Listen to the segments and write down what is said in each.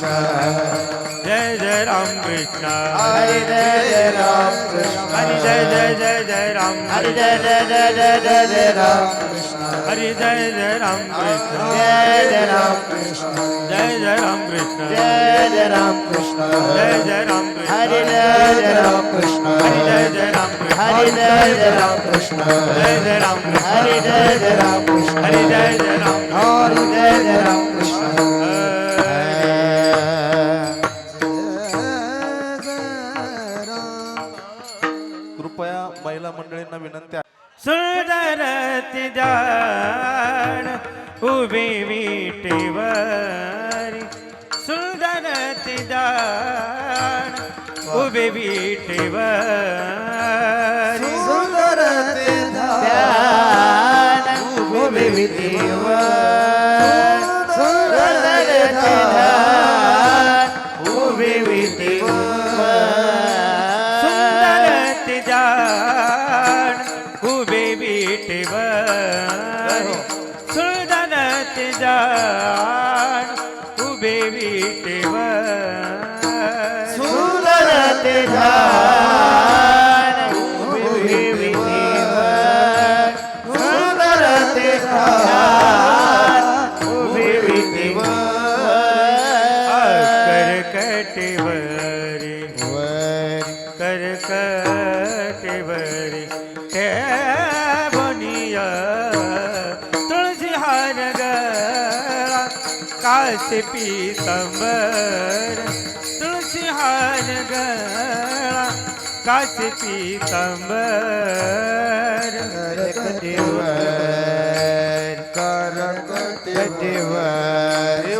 Krishna, Jai Jai Ram Krishna, Hare Jai Jai Ram Krishna, Hare Jai Jai Jai Jai Ram, Hare Jai Jai Jai Jai Jai Jai Ram Krishna, Hare Jai Jai Ram Krishna, Jai Jai Ram Krishna, Jai Jai Ram Krishna, Jai Jai Ram Krishna, Jai Jai Ram Krishna, Hare Jai Jai Ram Krishna, Hare Jai Jai Ram Krishna, Hare Jai Jai Ram Krishna, Jai Jai Ram Krishna, Hare Jai Jai Ram Krishna, Jai Jai विटेवारी सुंदर ध्यान उभे विधीवर करकटेवरी ते बनिया तुळशी हार गळा कासे पीतंबर तुळशी हार गळा कासे पीतंबर कटेवर ओ मोन्या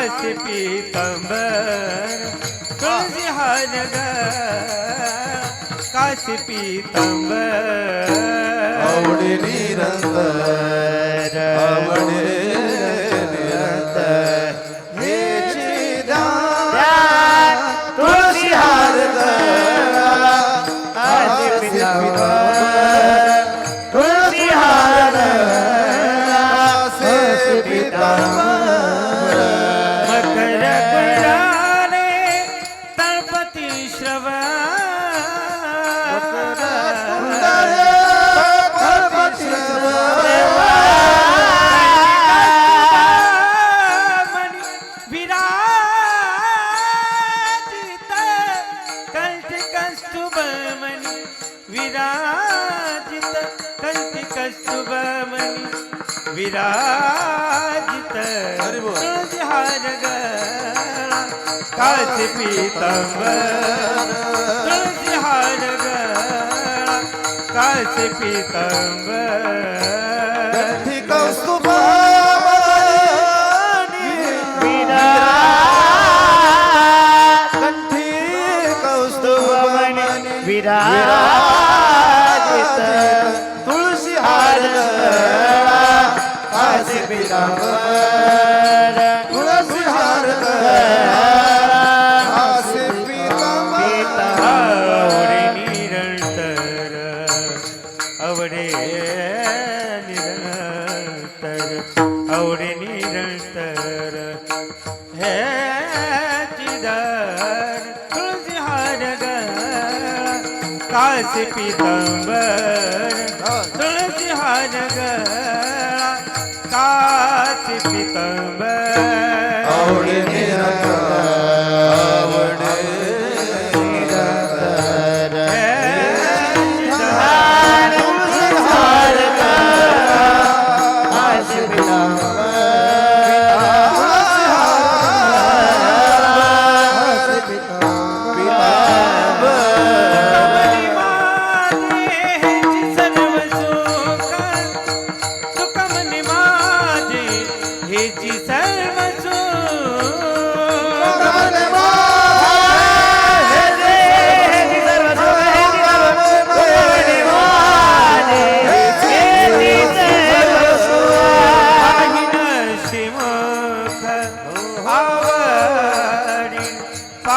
काशी पीतंबर तुळशी हार गळा काशी पीतंबर। आवडे निरंतर आवडे तळपती श्रवण विराजित कंठ कस्तुभ मणि विराज कस्तुभमणी विराजित गळा काशी पीतांबर. तुळशी हार गळा काशी पीतांबर कंठी निरंतर आवडे निरंतर हे चिदार तुळशी हार गळा काशी पितांबर तुळशी हार गळा काशी पितांबर आवडे निरंतर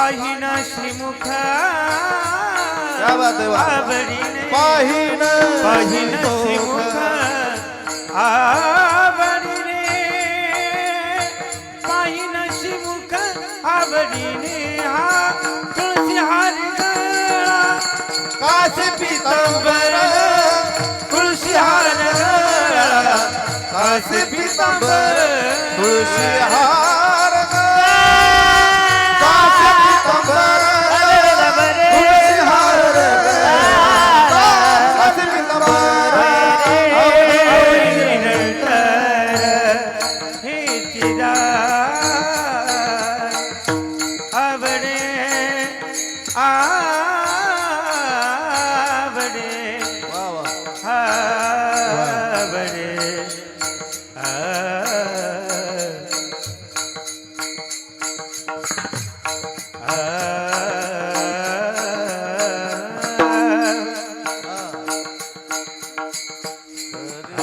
पाहिन श्रीमुख पाहिन पाहिन श्रीमुख. आवडीने. पाहिन श्रीमुख आवडीने. हा तुळशी हार कासे पितांबर. तुळशी हार कासे पितांबर. तुळशी हार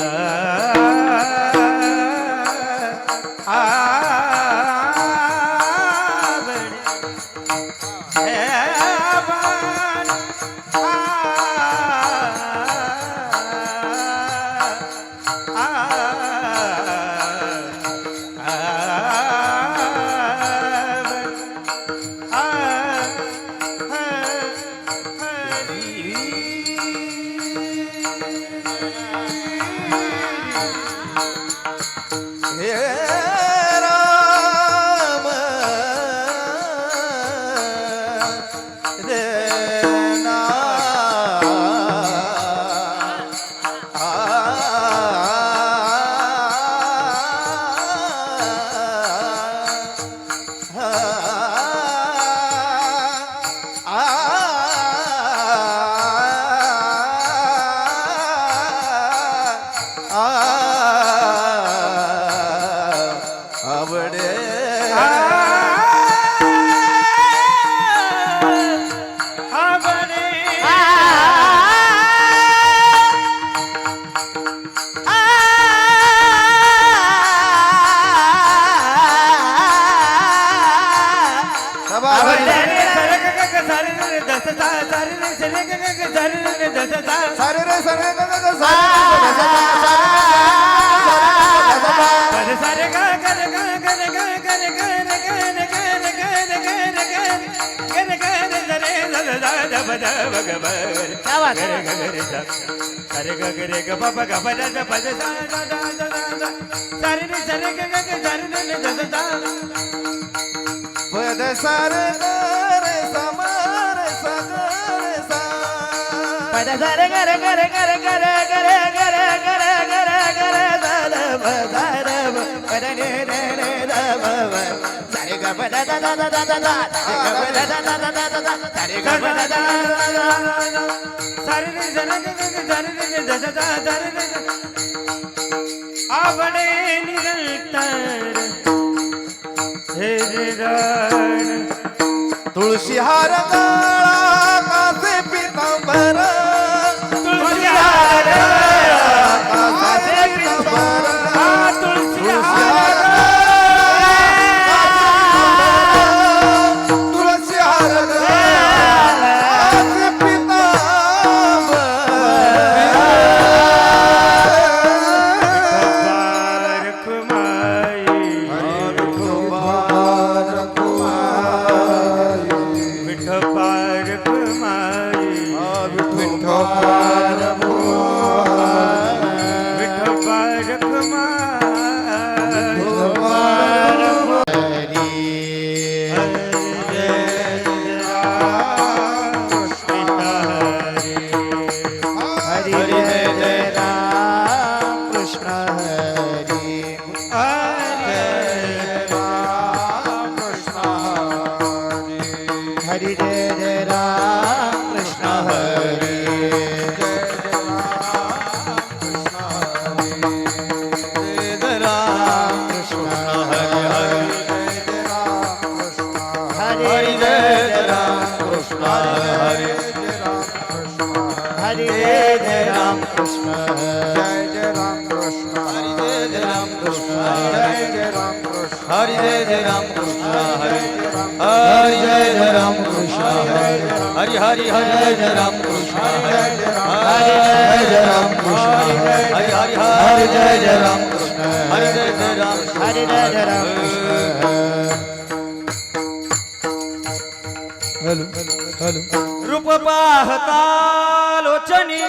Allah. é సరే గగరే గ పప గ పద ద పద స సరే సరే గ గ సరే ద ద పద సరే அவனை நிகழ்த்தார் துளசி ஹாரதா I did. re Hari Hari Hari जय जय राम कृष्ण। हरि जय जय राम कृष्ण। हरि हरि हरि जय जय राम कृष्ण। हरि जय जय राम हरि जय जय राम रूप पाहता लोचनी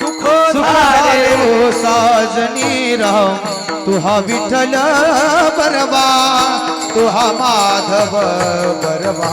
सुख झाले साजनी राम। तुहा विठ्ठल बरवा तुहा माधव बरवा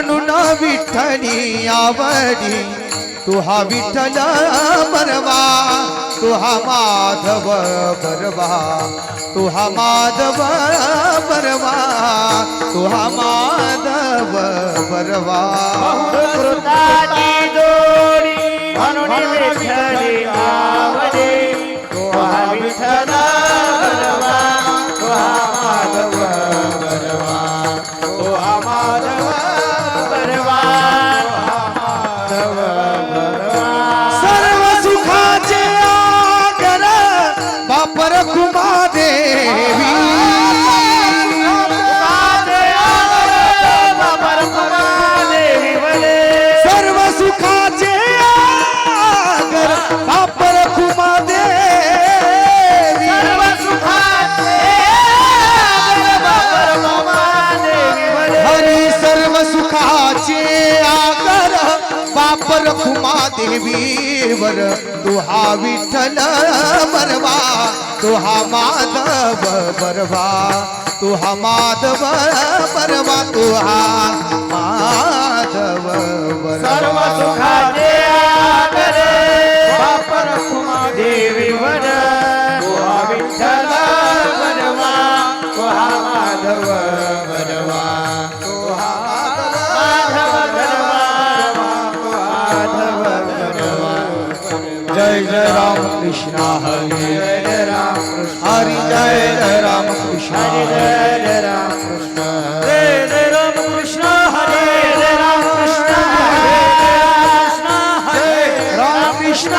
म्हणून विठ्ठली आवडी. तुहा विठ्ठल बरवा तुहा माधव बरवा तुहा माधव बरवा तुहा माधव बरवा म्हणून विठ्ठली आवडी. तुहा विठ्ठल उमा देवीवर तुहा विठ्ठल बरवा तुहा माधव बरवा तुहा माधव बरवा तुहा কৃষ্ণ